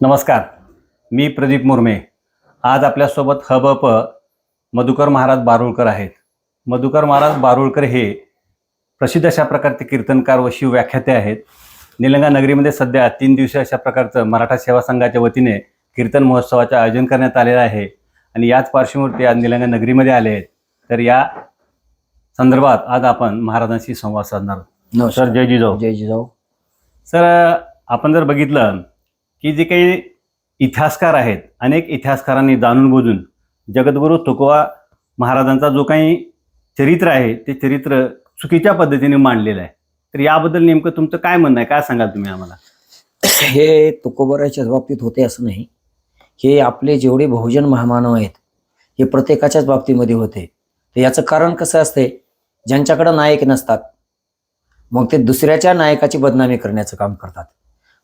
नमस्कार मी प्रदीप मुर्मे. आज आपल्यासोबत हबप मधुकर महाराज बारुळकर आहेत. मधुकर महाराज बारुळकर हे प्रसिद्ध अशा प्रकारचे कीर्तनकार व शिवव्याख्याते आहेत. निलंगा नगरीमध्ये सध्या तीन दिवसीय अशा प्रकारचं मराठा सेवा संघाच्या वतीने कीर्तन महोत्सवाचं आयोजन करण्यात आलेलं आहे आणि याच पार्श्वभूमीवर ते आज निलंगा नगरीमध्ये आले आहेत. तर या संदर्भात आज आपण महाराजांशी संवाद साधणार. सर जय जिजाऊ. जय जिजाऊ. सर आपण जर बघितलं की जे काही इतिहासकार आहेत अनेक इतिहासकारांनी जाणून बुजून जगद्गुरू तुकोबा महाराजांचा जो काही चरित्र आहे ते चरित्र चुकीच्या पद्धतीने मांडलेलं आहे. तर याबद्दल नेमकं तुमचं काय म्हणणं आहे? काय सांगाल तुम्ही आम्हाला? हे तुकोबराच्या बाबतीत होते असं नाही. हे आपले जेवढे बहुजन महामानव आहेत हे प्रत्येकाच्याच बाबतीमध्ये होते. तर याचं कारण कसं असते? ज्यांच्याकडं नायक नसतात मग ते दुसऱ्याच्या नायकाची बदनामी करण्याचं काम करतात.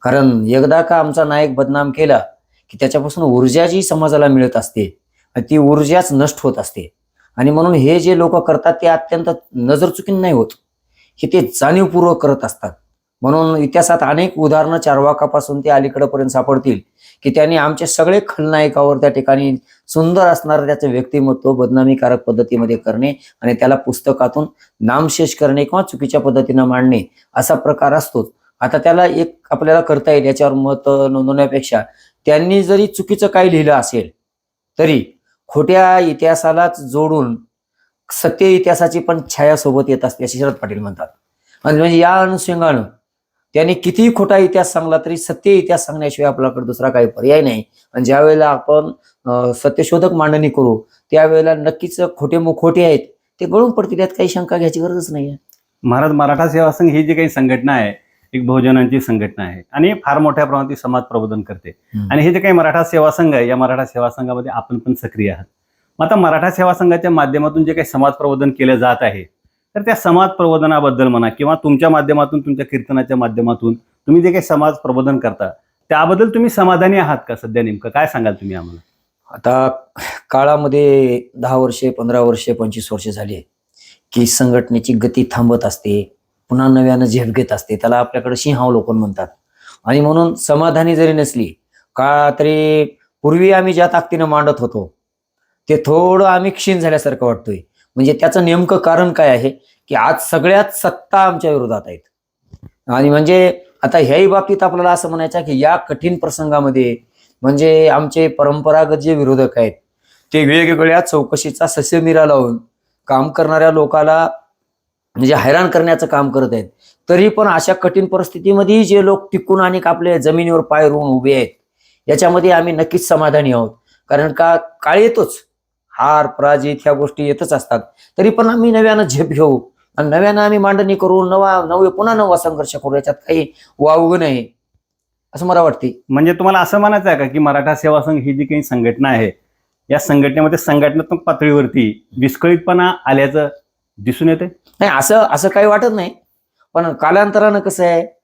कारण एकदा का आमचा नायक बदनाम केला की त्याच्यापासून ऊर्जा जी समाजाला मिळत असते आणि ती ऊर्जाच नष्ट होत असते. आणि म्हणून हे जे लोक करतात ते अत्यंत नजरचुकीन नाही होत. हे ते जाणीवपूर्वक करत असतात. म्हणून इतिहासात अनेक उदाहरणं चारवाकापासून ते अलीकडपर्यंत सापडतील की त्यांनी आमचे सगळे खलनायकावर त्या ठिकाणी सुंदर असणारं त्याचं व्यक्तिमत्व बदनामीकारक पद्धतीमध्ये करणे आणि त्याला पुस्तकातून नामशेष करणे किंवा चुकीच्या पद्धतीनं मांडणे असा प्रकार असतोच. आता त्याला एक आपल्याला करता येईल याच्यावर मत नोंदवण्यापेक्षा. त्यांनी जरी चुकीचं काही लिहिलं असेल तरी खोट्या इतिहासालाच जोडून सत्य इतिहासाची पण छाया सोबत येत असते असे शरद पाटील म्हणतात. आणि म्हणजे या अनुषंगानं त्यांनी कितीही खोटा इतिहास सांगला तरी सत्य इतिहास सांगण्याशिवाय आपल्याकडे दुसरा काही पर्याय नाही. आणि ज्या वेळेला आपण सत्यशोधक मांडणी करू त्यावेळेला नक्कीच खोटे मुखोटे आहेत ते गळून पडतील यात काही शंका घ्यायची गरजच नाही आहे महाराज मराठा सेवा संघ ही जी काही संघटना आहे एक बहुजनांची संघटना आहे. आणि फार मोठ्या प्रमाणात ती समाज प्रबोधन करते. आणि हे जे काही मराठा सेवा संघ आहे या मराठा सेवा संघामध्ये आपण पण सक्रिय आहात. मग आता मराठा सेवा संघाच्या माध्यमातून जे काही समाज प्रबोधन केलं जात आहे तर त्या समाज प्रबोधनाबद्दल म्हणा किंवा तुमच्या माध्यमातून तुमच्या कीर्तनाच्या माध्यमातून तुम्ही जे काही समाज प्रबोधन करता त्याबद्दल तुम्ही समाधानी आहात का सध्या नेमकं? काय सांगाल तुम्ही आम्हाला? आता काळामध्ये दहा वर्षे पंधरा वर्षे पंचवीस वर्षे झाली की संघटनेची गती थांबत असते. पुन्हा नव्यानं झेप घेत असते. त्याला आपल्याकडे सिंहावलोकन म्हणतात. आणि म्हणून समाधानी जरी नसली का तरी पूर्वी आम्ही ज्या ताकदीनं मांडत होतो ते थोडं आम्ही क्षीण झाल्यासारखं वाटतोय. म्हणजे त्याचं नेमकं कारण काय आहे की आज सगळ्यात सत्ता आमच्या विरोधात आहेत. आणि म्हणजे आता ह्याही बाबतीत आपल्याला असं म्हणायचं की या कठीण प्रसंगामध्ये म्हणजे आमचे परंपरागत जे विरोधक आहेत ते वेगवेगळ्या चौकशीचा ससेमिरा लावून काम करणाऱ्या लोकाला म्हणजे हैराण करण्याचं काम करत आहेत. तरी पण अशा कठीण परिस्थितीमध्ये जे लोक टिकून आणि आपल्या जमिनीवर पाय रोवून उभे आहेत याच्यामध्ये आम्ही नक्कीच समाधानी आहोत. कारण का काळ येतोच. हार पराजित ह्या गोष्टी येतच असतात. तरी पण आम्ही नव्यानं झेप घेऊ. आणि नव्यानं आम्ही मांडणी करू. नवा नवे पुन्हा नवा संघर्ष करू. याच्यात काही वावग नाही. असं मला वाटते म्हणजे तुम्हाला असं म्हणायचं आहे का की मराठा सेवा संघ ही जी काही संघटना आहे या संघटनेमध्ये संघटनात्मक पातळीवरती विस्कळीतपणा आल्याचं दिसून येते? नाही असं असं काही वाटत नाही. पण कालांतरानं कसं आहे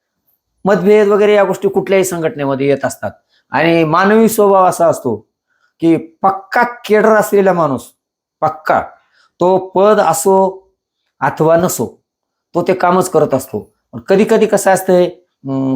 मतभेद वगैरे या गोष्टी कुठल्याही संघटनेमध्ये येत असतात. आणि मानवी स्वभाव असा असतो की पक्का केडर असलेला माणूस पक्का तो पद असो अथवा नसो तो ते कामच करत असतो. कधी कधी कसं असतंय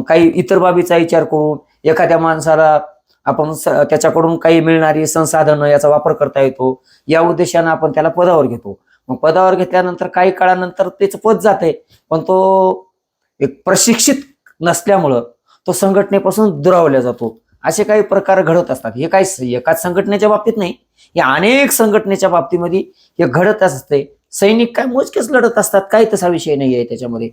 काही इतर बाबीचा विचार करून एखाद्या माणसाला आपण स- त्याच्याकडून काही मिळणारी संसाधनं याचा वापर करता येतो. या उद्देशानं आपण त्याला पदावर घेतो. मग पदावर घेतल्यानंतर काही काळानंतर त्याचं पद जाते पण तो एक प्रशिक्षित नसल्यामुळं तो संघटनेपासून दुरावला जातो. असे काही प्रकार घडत असतात. हे काही एकाच संघटनेच्या बाबतीत नाही. या अनेक संघटनेच्या बाबतीमध्ये हे घडतच असते. सैनिक काय मोजकेच लढत असतात. काही तसा विषय नाही आहे त्याच्यामध्ये.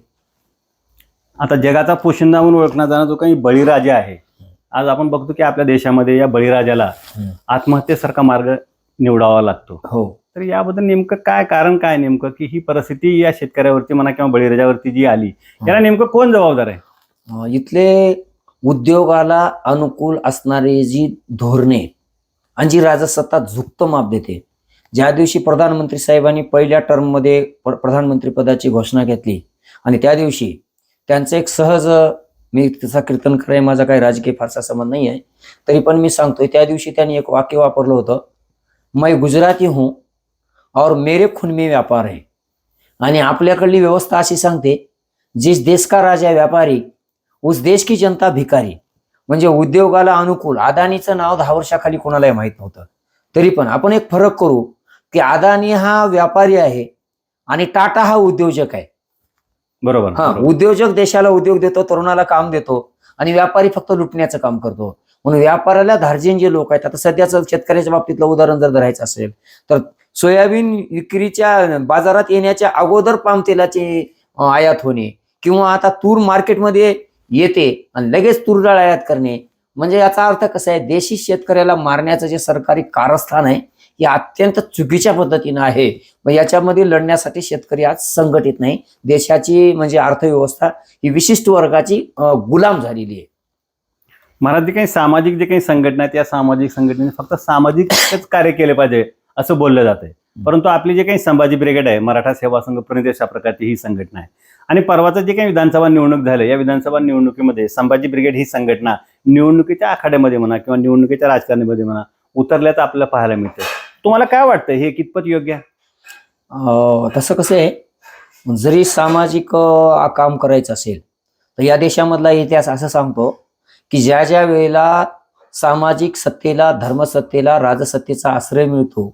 आता जगाचा पोशिंदा म्हणून ओळखला जाणारा जो काही बळीराजा आहे आज आपण बघतो की आपल्या देशामध्ये या बळीराजाला. आत्महत्येसारखा मार्ग निवडावा लागतो. हो. तर याबद्दल नेमकं काय कारण काय नेमकं? की ही परिस्थिती या शेतकऱ्यावरती म्हणा किंवा बळीराजावरती जी आली याला नेमकं कोण जबाबदार आहे? इथले उद्योगाला अनुकूल असणारी जी धोरणे आणि जी राजसत्ता झुकतं माप देते ज्या दिवशी प्रधानमंत्री साहेबांनी पहिल्या टर्ममध्ये प्रधानमंत्री पदाची घोषणा घेतली आणि त्या दिवशी त्यांचं एक सहज मी त्याचा कीर्तन कराय माझा काही राजकीय फारसा संबंध नाही आहे तरी पण मी सांगतोय त्या दिवशी त्यांनी एक वाक्य वापरलं होतं मैं गुजराती हूं और मेरे खून में व्यापार है। आणि आपल्याकडली व्यवस्था अशी सांगते जिस देश का राजा व्यापारी उस देश की जनता भिकारी म्हणजे उद्योगाला अनुकूल अदानीचं नाव दहा वर्षाखाली कोणालाही माहीत नव्हतं. तरी पण आपण एक फरक करू की अदानी हा व्यापारी आहे आणि टाटा हा उद्योजक आहे. बरोबर हा. उद्योजक देशाला उद्योग देतो तरुणाला काम देतो आणि व्यापारी फक्त लुटण्याचं काम करतो. म्हणून व्यापाराला धार्जिन जे लोक आहेत आता सध्याचं शेतकऱ्याच्या बाबतीतलं उदाहरण जर धरायचं असेल तर सोयाबीन विक्रीच्या बाजारात येण्याच्या अगोदर पाम तेलाची आयात होणे. किंवा आता तूर मार्केटमध्ये येते आणि लगेच तूर डाळ आयात करणे. म्हणजे याचा अर्थ कसा आहे देशी शेतकऱ्याला मारण्याचं जे सरकारी कारस्थान आहे हे अत्यंत चुकीच्या पद्धतीनं आहे. मग याच्यामध्ये लढण्यासाठी शेतकरी आज संघटित नाही. देशाची म्हणजे अर्थव्यवस्था ही विशिष्ट वर्गाची गुलाम झालेली आहे. महाराज जे काही सामाजिक जे काही संघटना आहेत या सामाजिक संघटनेने फक्त सामाजिक कार्य केले पाहिजे. असं बोललं जाते परंतु आपली जे काही संभाजी ब्रिगेड आहे मराठा सेवा संघ प्रणित अशा प्रकारची ही संघटना आहे. आणि परवाचं जे काही विधानसभा निवडणूक झालं या विधानसभा निवडणुकीमध्ये संभाजी ब्रिगेड ही संघटना निवडणुकीच्या आखाड्यामध्ये म्हणा किंवा निवडणुकीच्या राजकारणामध्ये म्हणा उतरल्याचं आपल्याला पाहायला मिळतं तुम्हाला काय वाटतं हे कितपत योग्य आहे? तसं कसं आहे जरी सामाजिक काम करायचं असेल तर या देशामधला इतिहास असं सांगतो की ज्या ज्या वेळेला सामाजिक सत्तेला धर्मसत्तेला राजसत्तेचा आश्रय मिळतो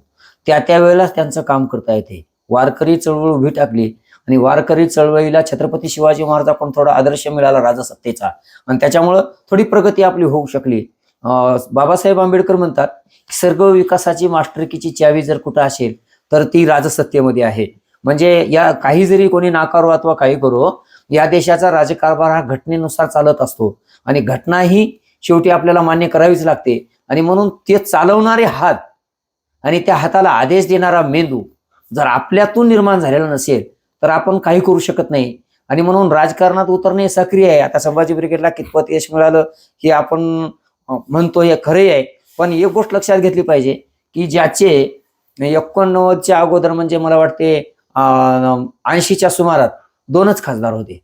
त्या त्या वेळेलाच त्यांचं काम करता येते. वारकरी चळवळ उभी टाकली आणि वारकरी चळवळीला छत्रपती शिवाजी महाराजांकडून थोडा आदर्श मिळाला राजसत्तेचा. आणि त्याच्यामुळं थोडी प्रगती आपली होऊ शकली. अं, बाबासाहेब आंबेडकर म्हणतात सर्व विकासाची मास्टरकीची चावी जर कुठं असेल तर ती राजसत्तेमध्ये आहे. म्हणजे या काही जरी कोणी नाकारो अथवा काही करो या देशाचा राजकारभार हा घटनेनुसार चालत असतो. आणि घटना ही शेवटी आपल्याला मान्य करावीच लागते. आणि म्हणून ते चालवणारे हात आणि त्या हाताला आदेश देणारा मेंदू जर आपल्यातून निर्माण झालेला नसेल तर आपण काही करू शकत नाही. आणि म्हणून राजकारणात उतरणे सक्रिय आहे. आता संभाजी ब्रिगेडला कितपत यश मिळालं हे आपण म्हणतो हे खरे आहे. पण एक गोष्ट लक्षात घेतली पाहिजे की ज्याचे एकोणनव्वदच्या अगोदर म्हणजे मला वाटते ऐंशीच्या सुमारात दोनच खासदार होते.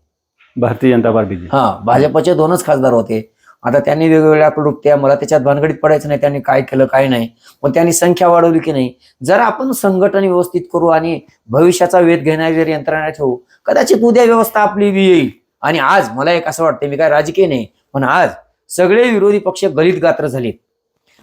भारतीय जनता पार्टीची. हा भाजपचे दोनच खासदार होते. आता त्यांनी वेगवेगळ्या क्लुप्त्या मला त्याच्यात भानगडीत पडायचं नाही. त्यांनी काय केलं काय नाही. पण त्यांनी संख्या वाढवली की नाही. जर आपण संघटन व्यवस्थित करू आणि भविष्याचा वेध घेणारी जर यंत्रणा ठेवू कदाचित उद्या व्यवस्था आपली बी येईल. आणि आज मला एक असं वाटतं मी काय राजकीय नाही पण आज सगळे विरोधी पक्ष गलित गात्र झाले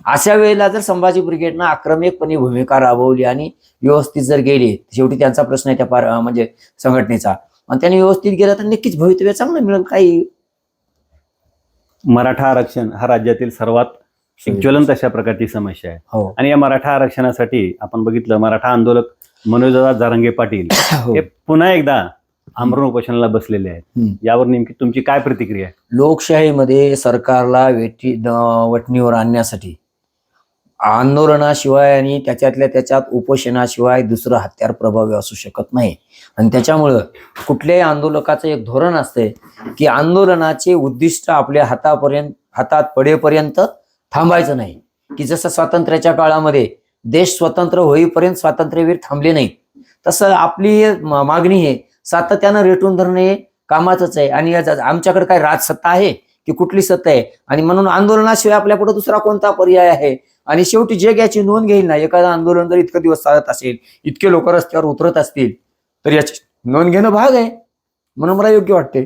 अशा वेळेला जर संभाजी ब्रिगेडनं आक्रमकपणे भूमिका राबवली आणि व्यवस्थित जर गेले शेवटी त्यांचा प्रश्न आहे त्या पार म्हणजे संघटनेचा. आणि त्यांनी व्यवस्थित गेला तर नक्कीच भवितव्य चांगलं मिळेल काही मराठा आरक्षण हा राज्यातील सर्वात एक ज्वलंत अशा प्रकारची समस्या आहे. हो. आणि या मराठा आरक्षणासाठी आपण बघितलं मराठा आंदोलक मनोजदादा जारंगे पाटील हो. हे पुन्हा एकदा आमरण उपोषणाला बसलेले आहेत. यावर नेमकी तुमची काय प्रतिक्रिया आहे? लोकशाहीमध्ये सरकारला वेटी द- वटणीवर आणण्यासाठी आंदोलनाशिवाय आणि त्याच्यातल्या त्याच्यात उपोषणाशिवाय दुसरं हत्यार प्रभावी असू शकत नाही. आणि त्याच्यामुळं कुठल्याही आंदोलकाचं एक धोरण असते की आंदोलनाचे उद्दिष्ट आपल्या हातापर्यंत हातात पडेपर्यंत थांबायचं नाही. की जसं स्वातंत्र्याच्या काळामध्ये देश स्वतंत्र होईपर्यंत स्वातंत्र्यवीर थांबले नाहीत. तसं आपली मागणी आहे सातत्यानं रेटून धरणे हे कामाचंच आहे. आणि आमच्याकडे काय राजसत्ता आहे की कुठली सत्ता आहे? आणि म्हणून आंदोलनाशिवाय आपल्यापुढे दुसरा कोणता पर्याय आहे? आणि शेवटी जग याची नोंद घेईल ना एखादं आंदोलन जर इतकं दिवस चालत असेल इतके लोक रस्त्यावर उतरत असतील तर याची नोंद घेणं भाग आहे. म्हणून मला योग्य वाटते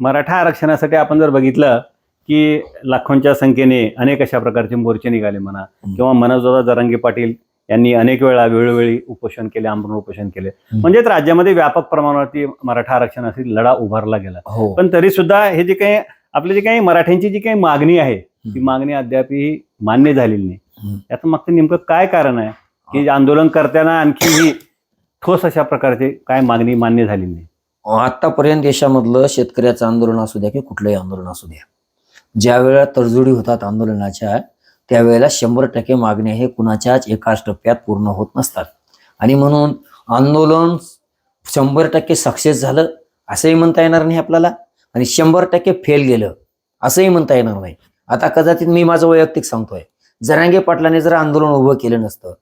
मराठा आरक्षणासाठी आपण जर बघितलं की लाखोंच्या संख्येने अनेक अशा प्रकारचे मोर्चे निघाले म्हणा किंवा मनोजदादा जरांगे पाटील यांनी अनेक वेळा वेळोवेळी उपोषण केले आमरण उपोषण केले. म्हणजेच राज्यामध्ये व्यापक प्रमाणावरती मराठा आरक्षणासाठी लढा उभारला गेला. हो. पण तरी सुद्धा हे जे काही आपले जे काही मराठ्यांची जी काही मागणी आहे ती. मागणी अद्यापही मान्य झालेली नाही. याचं मागचं नेमकं काय कारण आहे? की आंदोलन करताना आणखी ही ठोस अशा प्रकारचे काय मागणी मान्य झालेली नाही? आतापर्यंत देशामधलं शेतकऱ्याचं आंदोलन असू द्या की कुठलंही आंदोलन असू द्या. ज्या वेळेला तडजोडी होतात आंदोलनाच्या त्यावेळेला शंभर टक्के मागण्या हे कुणाच्याच एकाच टप्प्यात पूर्ण होत नसतात. आणि म्हणून आंदोलन शंभर टक्के सक्सेस झालं असंही म्हणता येणार नाही आपल्याला. आणि शंभर टक्के फेल गेलं असंही म्हणता येणार नाही. आता कदाचित मी माझं वैयक्तिक सांगतोय. जरांगे पाटलाने जर आंदोलन उभं केलं नसतं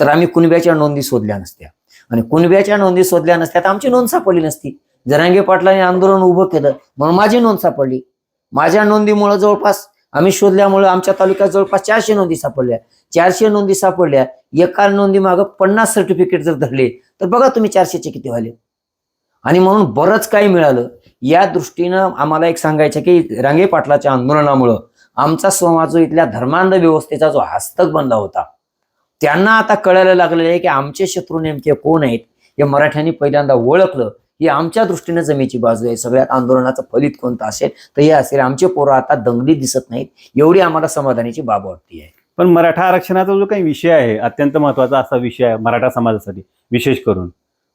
तर आम्ही कुणब्याच्या नोंदी शोधल्या नसत्या. आणि कुणब्याच्या नोंदी शोधल्या नसत्या तर आमची नोंद सापडली नसती. जरांगे पाटलाने आंदोलन उभं केलं म्हणून माझी नोंद सापडली. माझ्या नोंदीमुळे जवळपास आम्ही शोधल्यामुळे आमच्या तालुक्यात जवळपास चारशे नोंदी सापडल्या. चारशे नोंदी सापडल्या एका नोंदी मागं पन्नास सर्टिफिकेट जर धरले तर बघा तुम्ही चारशेचे किती व्हाले आणि म्हणून बरंच काही मिळालं. या दृष्टीनं आम्हाला एक सांगायचं की रांगे पाटलाच्या आंदोलनामुळं आमचा समाज जो इथल्या धर्मांध व्यवस्थेचा जो हस्तक बनला होता त्यांना आता कळायला लागलेलं आहे की आमचे शत्रू नेमके कोण आहेत? हे मराठ्यांनी पहिल्यांदा ओळखलं. ही आमच्या दृष्टीने जमेची बाजू आहे. सगळ्यात आंदोलनाचं फलित कोणतं असेल? तर हे असेल आमचे पोरं आता दंगली दिसत नाहीत. एवढी आम्हाला समाधानाची बाब वाटते आहे. पण मराठा आरक्षणाचा जो काही विषय आहे अत्यंत महत्त्वाचा असा विषय आहे मराठा समाजासाठी विशेष करून.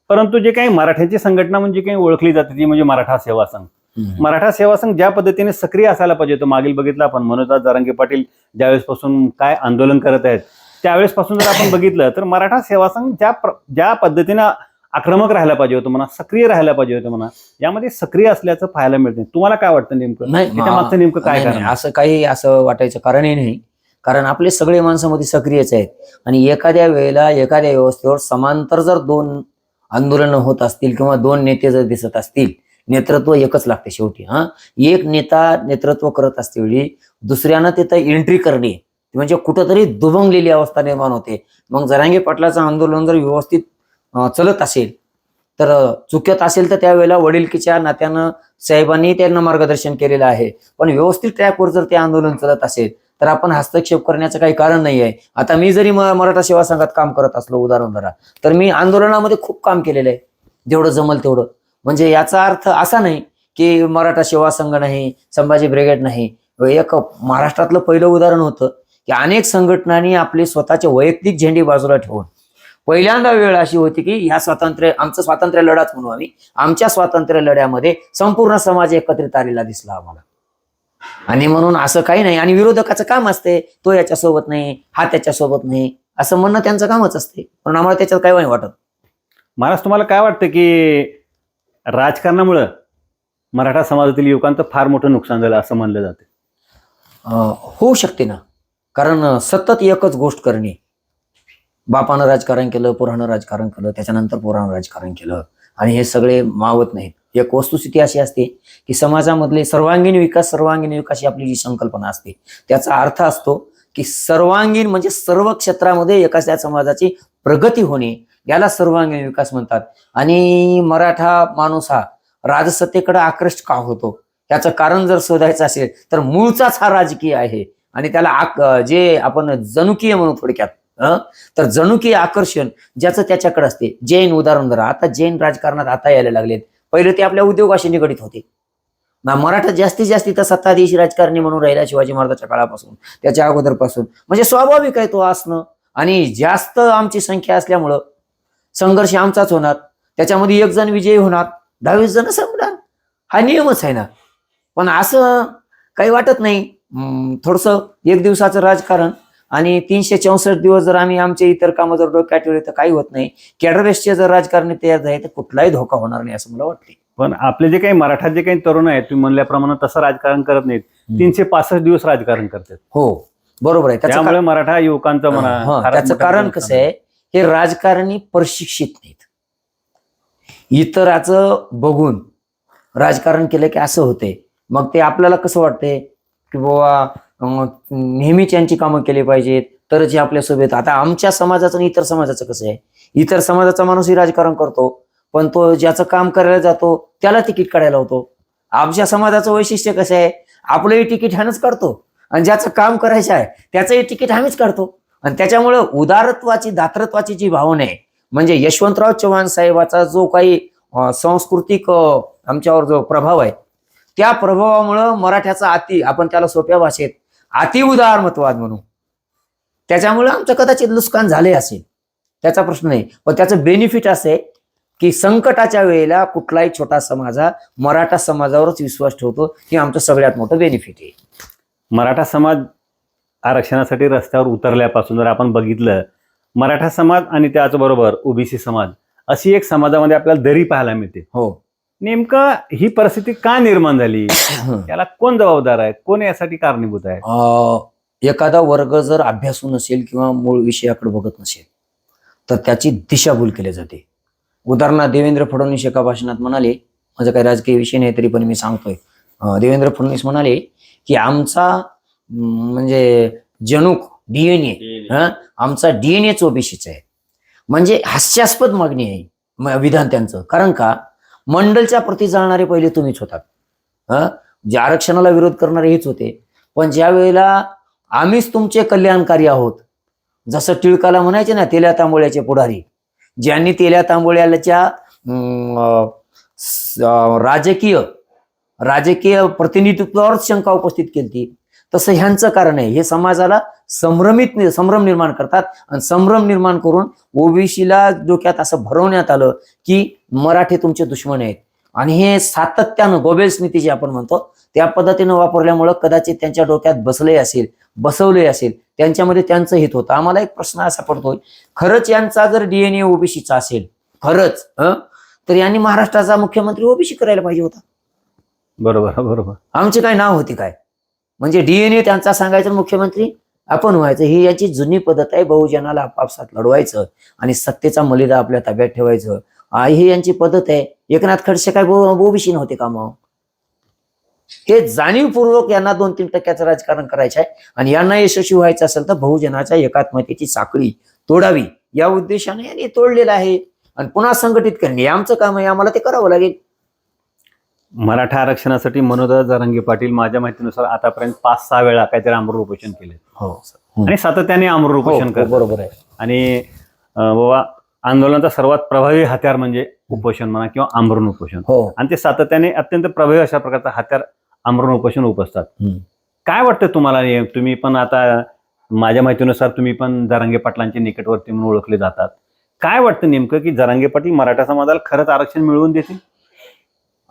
परंतु जे काही मराठ्याची संघटना म्हणजे काही ओळखली जाते ती म्हणजे मराठा सेवा संघ. मराठा सेवा संघ ज्या पद्धतीने सक्रिय असायला पाहिजे होतं मागील बघितलं आपण मनोजदास जरांगे पाटील ज्यावेळेसपासून काय आंदोलन करत आहेत त्यावेळेसपासून जर आपण बघितलं तर मराठा सेवा संघ ज्या ज्या पद्धतीनं आक्रमक राहायला पाहिजे होतं म्हणा सक्रिय राहायला पाहिजे होतं म्हणा यामध्ये सक्रिय असल्याचं पाहायला मिळते तुम्हाला काय वाटतं नेमकं? नाही मागचं नेमकं काय नाही, कारण? नाही, असं काही असं वाटायचं कारणही नाही. कारण आपले सगळे माणसामध्ये सक्रियच आहेत. आणि एखाद्या वेळेला एखाद्या व्यवस्थेवर समांतर जर दोन आंदोलनं होत असतील किंवा दोन नेते जर दिसत असतील नेतृत्व एकच लागते शेवटी हा. एक नेता नेतृत्व करत असतेवेळी दुसऱ्यानं तिथं एंट्री करणे म्हणजे कुठंतरी दुभंगलेली अवस्था निर्माण होते. मग जरांगे पाटलाचं आंदोलन जर व्यवस्थित चलत असेल तर चुकत असेल तर त्यावेळेला वडीलकीच्या नात्यानं साहेबांनी त्यांना मार्गदर्शन केलेलं आहे. पण व्यवस्थित ट्रॅकवर जर ते आंदोलन चालत असेल तर आपण हस्तक्षेप करण्याचं काही कारण नाही आहे. आता मी जरी मराठा सेवा संघात काम करत असलो उदाहरण धरा तर मी आंदोलनामध्ये खूप काम केलेलं आहे. जेवढं जमल तेवढं. म्हणजे याचा अर्थ असा नाही की मराठा सेवा संघ नाही संभाजी ब्रिगेड नाही. एक महाराष्ट्रातलं पहिलं उदाहरण होतं की अनेक संघटनांनी आपले स्वतःचे वैयक्तिक झेंडे बाजूला ठेवून पहिल्यांदा वेळ अशी होती की ह्या स्वातंत्र्य आमचं स्वातंत्र्य लढाच म्हणू आम्ही. आमच्या स्वातंत्र्य लढ्यामध्ये संपूर्ण समाज एकत्रित आलेला दिसला आम्हाला. आणि म्हणून असं काही नाही. आणि विरोधकाचं काम असते तो याच्यासोबत नाही हा त्याच्यासोबत नाही असं म्हणणं त्यांचं कामच असते. पण आम्हाला त्याच्यात काही नाही वाटत महाराज तुम्हाला काय वाटतं की राजकारणामुळं मराठा समाजातील युवकांचं फार मोठं नुकसान झालं असं मानलं जातं. होऊ शकते ना. कारण सतत एकच गोष्ट करणे. बापानं राजकारण केलं पुरानं राजकारण केलं त्याच्यानंतर पुरानं राजकारण केलं. आणि हे सगळे मावत नाहीत. एक वस्तुस्थिती अशी असते की समाजामधले सर्वांगीण विकास सर्वांगीण विकास ही आपली जी संकल्पना असते. त्याचा अर्थ असतो की सर्वांगीण म्हणजे सर्व क्षेत्रामध्ये एखाद्या समाजाची प्रगती होणे याला सर्वांगीण विकास म्हणतात. आणि मराठा माणूस हा राजसत्तेकडे आकृष्ट का होतो? याचं कारण जर शोधायचं असेल तर मूळचाच हा राजकीय आहे. आणि त्याला जे आपण जनुकीय म्हणू थोडक्यात तर जनुकीय आकर्षण ज्याचं त्याच्याकडे असते. जैन उदाहरण धरा आता जैन राजकारणात आता यायला लागलेत. पहिले ते आपल्या उद्योगाशी निगडीत होते. मराठा जास्तीत जास्त तर सत्ताधीशी राजकारणी म्हणून राहिला शिवाजी महाराजाच्या काळापासून त्याच्या अगोदरपासून. म्हणजे स्वाभाविक आहे तो असणं. आणि जास्त आमची संख्या असल्यामुळं संघर्ष आमचाच होणार. त्याच्यामध्ये एक जण विजयी होणार दहावीस जण संपणार. हा नियमच आहे ना. पण असं काही वाटत नाही. थोडस एक दिवसाचं राजकारण आणि तीनशे चौसष्ट दिवस जर आम्ही आमचे इतर कामं जर डोक्यात ठेवले तर काही होत नाही. कॅडरेसचे जर राजकारणी तयार झाले तर कुठलाही धोका होणार नाही असं मला वाटते पण आपले जे काही मराठा जे काही तरुण आहेत तुम्ही म्हणल्याप्रमाणे तसं राजकारण करत नाहीत. तीनशे पासष्ट दिवस राजकारण करतात. हो बरोबर आहे. त्याचं त्यामुळे मराठा युवकांचं म्हणा त्याचं कारण कसं आहे हे राजकारणी प्रशिक्षित नाहीत. इतराचं बघून राजकारण केलं की असं होते. मग ते आपल्याला कसं वाटतंय? की बाबा नेहमीच यांची कामं केली पाहिजेत तरच हे आपल्यासोबत आता आमच्या समाजाचं आणि इतर समाजाचं कसं आहे? इतर समाजाचा माणूसही राजकारण करतो पण तो ज्याचं काम करायला जातो त्याला तिकीट काढायला होतो आमच्या समाजाचं वैशिष्ट्य कसं आहे? आपलंही तिकीट ह्यानंच काढतो. आणि ज्याचं काम करायचं आहे त्याचंही तिकीट आम्हीच काढतो. आणि त्याच्यामुळं उदारत्वाची दातृत्वाची जी भावना आहे म्हणजे यशवंतराव चव्हाण साहेबाचा जो काही सांस्कृतिक आमच्यावर जो प्रभाव आहे त्या प्रभावामुळं मराठ्याचा अति आपण त्याला सोप्या भाषेत अति उदारमतवाद म्हणू. त्याच्यामुळं आमचं कदाचित नुकसान झाले असेल त्याचा प्रश्न नाही. पण त्याचं बेनिफिट असं आहे की संकटाच्या वेळेला कुठलाही छोटा समाज हा मराठा समाजावरच विश्वास ठेवतो हे आमचं सगळ्यात मोठं बेनिफिट आहे. मराठा समाज आरक्षणासाठी रस्त्यावर उतरल्यापासून जर आपण बघितलं मराठा समाज आणि त्याचबरोबर ओबीसी समाज अशी एक समाजामध्ये आपल्याला दरी पाहायला मिळते. हो. नेमकं ही परिस्थिती का निर्माण झाली? याला कोण जबाबदार आहे? कोण यासाठी कारणीभूत आहे? एखादा वर्ग जर अभ्यासू नसेल किंवा मूळ विषयाकडे बघत नसेल तर त्याची दिशाभूल केली जाते. उदाहरणार्थ देवेंद्र फडणवीस एका भाषणात म्हणाले माझा काही राजकीय विषय नाही तरी पण मी सांगतोय. देवेंद्र फडणवीस म्हणाले की आमचा म्हणजे जनुक डीएनए आमचा डीएनएच ओबीसीचा आहे. म्हणजे हास्यास्पद मागणी आहे विधान त्यांचं. कारण का? मंडलच्या प्रती जाणारे पहिले तुम्हीच होतात. हा? जे आरक्षणाला विरोध करणारे हेच होते. पण ज्या वेळेला आम्हीच तुमचे कल्याणकारी आहोत जसं टिळकाला म्हणायचे ना तेल्या तांबोळ्याचे पुढारी ज्यांनी तेल्या तांबोळ्याच्या राजकीय राजकीय प्रतिनिधित्वावर शंका उपस्थित केली तसं ह्यांचं कारण आहे. हे समाजाला संभ्रमित संभ्रम निर्माण करतात आणि संभ्रम निर्माण करून ओबीसीला डोक्यात असं भरवण्यात आलं की मराठी तुमचे दुश्मन आहेत. आणि हे सातत्यानं गोबेल्स नीती जी आपण म्हणतो त्या पद्धतीनं वापरल्यामुळं कदाचित त्यांच्या डोक्यात बसले असेल बसवले असेल. त्यांच्यामध्ये त्यांचं हित होतं. आम्हाला एक प्रश्न असा पडतोय खरंच यांचा जर डीएनए ओबीसीचा असेल खरंच हं, तर यांनी महाराष्ट्राचा मुख्यमंत्री ओबीसी करायला पाहिजे होता. बरोबर बरोबर. आमचे काय नाव होते काय? म्हणजे डीएनए त्यांचा सांगायचं मुख्यमंत्री? आपण व्हायचं. ही याची जुनी पद्धत आहे. बहुजनाला आपापसात लढवायचं आणि सत्तेचा मलिदा आपल्या ताब्यात ठेवायचं. आई ही यांची पद्धत आहे. एकनाथ खडसे काय ओबीसी नव्हते का मग? हे जाणीवपूर्वक यांना दोन तीन टक्क्याचं राजकारण करायचं आहे. आणि यांना यशस्वी व्हायचं असेल तर बहुजनाच्या एकात्मतेची साखळी तोडावी. या उद्देशाने यांनी तोडलेलं आहे. आणि पुन्हा संघटित करणे. आमचं काम आहे. आम्हाला ते करावं लागेल. मराठा आरक्षणासाठी मनोदर जरांगे पाटील माझ्या माहितीनुसार आतापर्यंत पाच सहा वेळा काहीतरी आमरण उपोषण केले. हो. आणि सातत्याने आमरण हो, उपोषण हो, बरोबर आहे. आणि बाबा आंदोलनाचा सर्वात प्रभावी हत्यार म्हणजे उपोषण म्हणा किंवा आमरण उपोषण. हो. आणि ते सातत्याने अत्यंत प्रभावी अशा प्रकारचं हत्यार आमरण उपोषण उपसतात. काय वाटतं तुम्हाला? तुम्ही पण आता माझ्या माहितीनुसार तुम्ही पण जरांगे पाटलांचे निकटवर्ती म्हणून ओळखले जातात. काय वाटतं नेमकं की जरांगे पाटील मराठा समाजाला खरंच आरक्षण मिळवून देतील?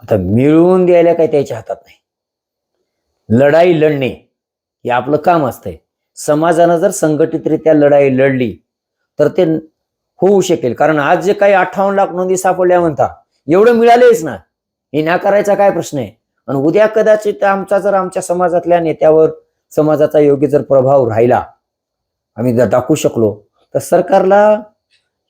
आता मिळवून द्यायला काही त्याच्या हातात नाही. लढाई लढणे हे आपलं काम असतंय. समाजानं जर संघटितरित्या लढाई लढली तर ते होऊ शकेल. कारण आज जे काही अठ्ठावन्न लाख नोंदी सापडल्या म्हणता एवढं मिळालेच ना. हे नाकारायचा काय प्रश्न आहे? आणि उद्या कदाचित आमचा जर आमच्या समाजातल्या नेत्यावर समाजाचा योग्य जर प्रभाव राहिला आम्ही जर दाखवू शकलो तर सरकारला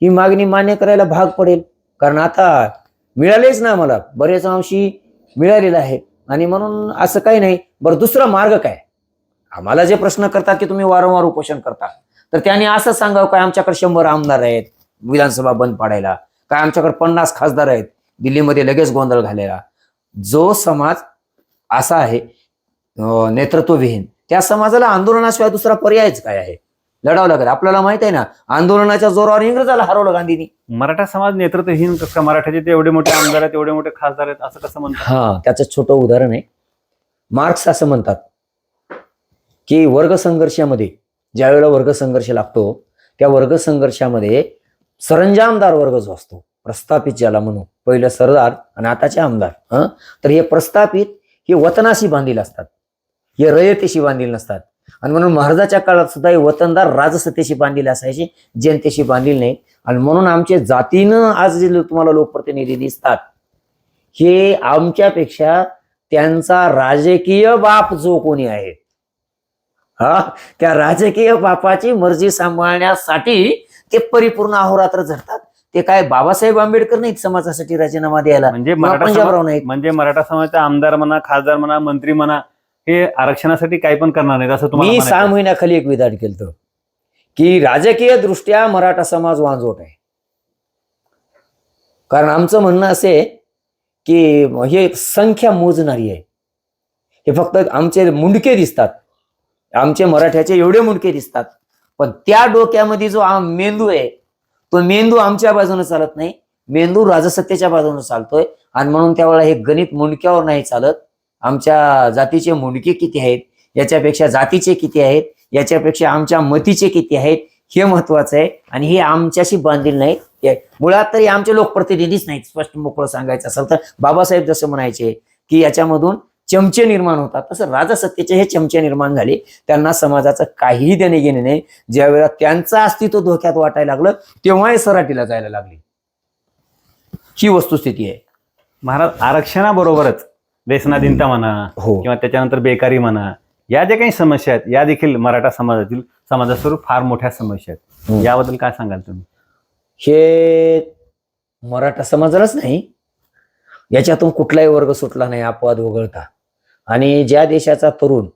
ही मागणी मान्य करायला भाग पडेल. कारण आता मिळालेच ना आम्हाला. बरेच अंशी मिळालेलं आहे आणि म्हणून असं काही नाही. बरं दुसरा मार्ग काय? आम्हाला जे प्रश्न करतात की तुम्ही वारंवार उपोषण करता. तर त्यांनी असं सांगावं काय आमच्याकडे शंभर आमदार आहेत विधानसभा बंद पाडायला? काय आमच्याकडे पन्नास खासदार आहेत दिल्लीमध्ये लगेच गोंधळ घालायला? जो समाज असा आहे नेतृत्वविहीन त्या समाजाला आंदोलनाशिवाय दुसरा पर्यायच काय आहे? लढावं लागेल. आपल्याला माहीत आहे ना आंदोलनाच्या जोरावर इंग्रजाला हरवलं गांधींनी. मराठा समाज नेतृत्वहीन कसं काय? मराठ्याचे ते एवढे मोठे आमदार आहेत एवढे मोठे खासदार आहेत असं कसं म्हणतात? हा त्याचं छोटं उदाहरण आहे. मार्क्स असं म्हणतात की वर्ग संघर्षामध्ये ज्या वेळेला वर्ग संघर्ष लागतो त्या वर्ग संघर्षामध्ये सरंजामदार वर्ग जो असतो प्रस्थापित ज्याला म्हणू पहिलं सरदार आणि आताचे आमदार हं? तर हे प्रस्थापित हे वतनाशी बांधील असतात. हे रयतेशी बांधील नसतात. आणि म्हणून महाराजाच्या काळात सुद्धा हे वतनदार राजसत्तेशी बांधील असायचे जनतेशी बांधील नाही आणि म्हणून आमचे जातीनं आज जे तुम्हाला लोकप्रतिनिधी दिसतात हे आमच्यापेक्षा त्यांचा राजकीय बाप जो कोणी आहे हा त्या राजकीय बापाची मर्जी सांभाळण्यासाठी ते परिपूर्ण अहोरात्र झटतात ते काय बाबासाहेब आंबेडकर नाहीत समाजासाठी राजीनामा द्यायला? म्हणजे मराठा म्हणजे मराठा समाजाचा आमदार म्हणा खासदार म्हणा मंत्री म्हणा हे आरक्षणासाठी काही पण करणार नाहीत असं तुम्हाला मी म्हणायचं सहा आहे. महिन्याखाली एक विधान केलं की राजकीय दृष्ट्या मराठा समाज वांजोट आहे. कारण आमचं म्हणणं असे की हे संख्या मोजणारी आहे. हे फक्त आमचे मुंडके दिसतात. आमचे मराठ्याचे एवढे मुंडके दिसतात. पण त्या डोक्यामध्ये जो आम- मेंदू आहे तो मेंदू आमच्या बाजूने चालत नाही. मेंदू राजसत्तेच्या बाजूने चालतोय. आणि म्हणून त्यावेळेला हे गणित मुंडक्यावर नाही चालत. आमच्या जातीचे मुंडके किती आहेत? याच्यापेक्षा जातीचे किती आहेत? याच्यापेक्षा आमच्या मतीचे किती आहेत? हे महत्वाचं आहे आणि हे आमच्याशी बांधील नाही मुळात तरी आमचे लोकप्रतिनिधीच नाहीत स्पष्ट मोकळं सांगायचं असेल तर. बाबासाहेब जसं म्हणायचे की याच्यामधून चमचे निर्माण होतात तसं राजसत्तेचे हे चमचे निर्माण झाले. त्यांना समाजाचं काहीही देणे घेणे नाही. ज्यावेळेला त्यांचं अस्तित्व धोक्यात वाटायला लागलं तेव्हा हे सराटीला जायला लागली. ही वस्तुस्थिती आहे. महाराज आरक्षणाबरोबरच व्यसनाधीनता म्हणा हो. किंवा त्याच्यानंतर बेकारी म्हणा या ज्या काही समस्या आहेत या देखील मराठा समाजातील समाजास्वरूप फार मोठ्या समस्या आहेत. याबद्दल काय सांगाल तुम्ही? हे मराठा समाजालाच नाही. याच्यातून कुठलाही वर्ग सुटला नाही अपवाद वगळता. आणि ज्या देशाचा तरुण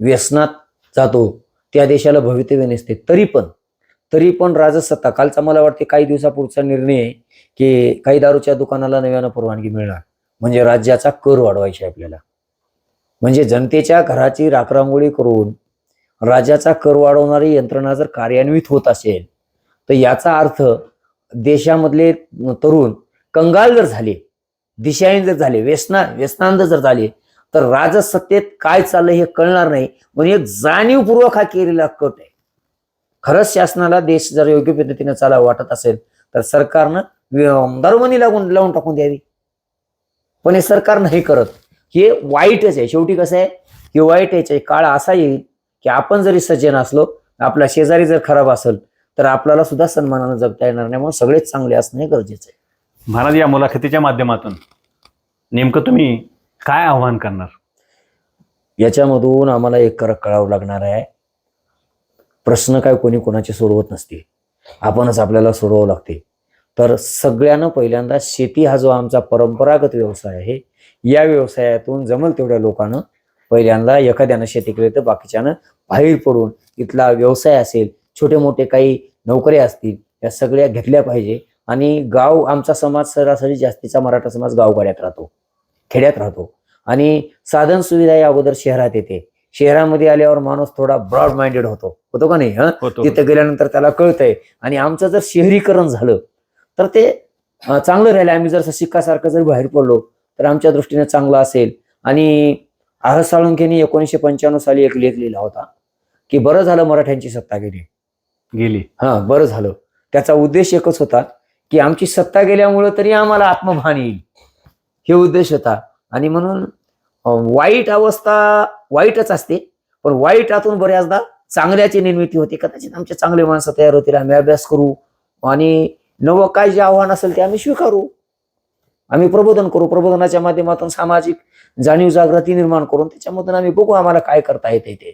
व्यसनात जातो त्या देशाला भवितव्य नसते तरी पण तरी पण राजसत्ता. कालचा मला वाटते काही दिवसापुढचा निर्णय आहे की काही दारूच्या दुकानाला नव्यानं परवानगी मिळणार. म्हणजे राज्याचा कर वाढवायची आहे आपल्याला. म्हणजे जनतेच्या घराची राखरांगोळी करून राज्याचा कर वाढवणारी यंत्रणा जर कार्यान्वित होत असेल तर याचा अर्थ देशामधले तरुण कंगाल जर झाले दिशाहीन जर झाले व्यसना व्यसनांध जर झाले तर राजसत्तेत काय चाललंय हे कळणार नाही. म्हणजे जाणीवपूर्वक हा केलेला कट आहे. खरंच शासनाला देश जर योग्य पद्धतीने चालावा वाटत असेल तर सरकारनं व्य- लागून लावून टाकून द्यावी. पण हे सरकार नाही करत. हे वाईटच आहे. शेवटी कसं आहे? हे वाईटच आहे. काळ असा येईल की आपण जरी सज्जन असलो आपला शेजारी जर खराब असेल तर आपल्याला सुद्धा सन्मानानं जगता येणार नाही. म्हणून सगळेच चांगले असणं हे गरजेचं आहे. महाराज या मुलाखतीच्या माध्यमातून नेमकं तुम्ही काय आव्हान करणार? याच्यामधून आम्हाला एक कळावं लागणार आहे. प्रश्न काय कोणी कोणाचे सोडवत नसते आपणच आपल्याला सोडवावं लागते तर सगळ्यांना पहिल्यांदा शेती हा जो आमचा परंपरागत व्यवसाय आहे या व्यवसायातून जमल तेवढ्या लोकांना पहिल्यांदा एखाद्यानं शेती केली तर बाकीच्यानं बाहेर पडून इथला व्यवसाय असेल छोटे मोठे काही नोकऱ्या असतील या सगळ्या घेतल्या पाहिजे. आणि गाव आमचा समाज सरासरी जास्तीचा मराठा समाज गावगाड्यात राहतो खेड्यात राहतो. आणि साधन सुविधा या अगोदर शहरात येते. शहरामध्ये आल्यावर माणूस थोडा ब्रॉड माइंडेड होतो. होतो का नाही हं? तिथं गेल्यानंतर त्याला कळतंय. आणि आमचं जर शहरीकरण झालं तर ते चांगलं राहिलं. आम्ही जर शिक्कासारखं जर बाहेर पडलो तर आमच्या दृष्टीने चांगलं असेल. आणि आह साळुंखेने एकोणीसशे पंच्याण्णव साली एक लेख लिहिला होता की बरं झालं मराठ्यांची सत्ता गेली. गेली. हा बरं झालं. त्याचा उद्देश एकच होता की आमची सत्ता गेल्यामुळं तरी आम्हाला आत्मभान येईल. हे उद्देश होता. आणि म्हणून वाईट अवस्था वाईटच असते पण वाईटातून बऱ्याचदा चांगल्याची निर्मिती होते. कदाचित आमचे चांगले माणसं तयार होतील. आम्ही अभ्यास करू. आणि नवं काय जे आव्हान असेल ते आम्ही स्वीकारू. आम्ही प्रबोधन करू. प्रबोधनाच्या माध्यमातून सामाजिक जाणीव जागृती निर्माण करून त्याच्यामधून आम्ही बघू आम्हाला काय करता येते ते.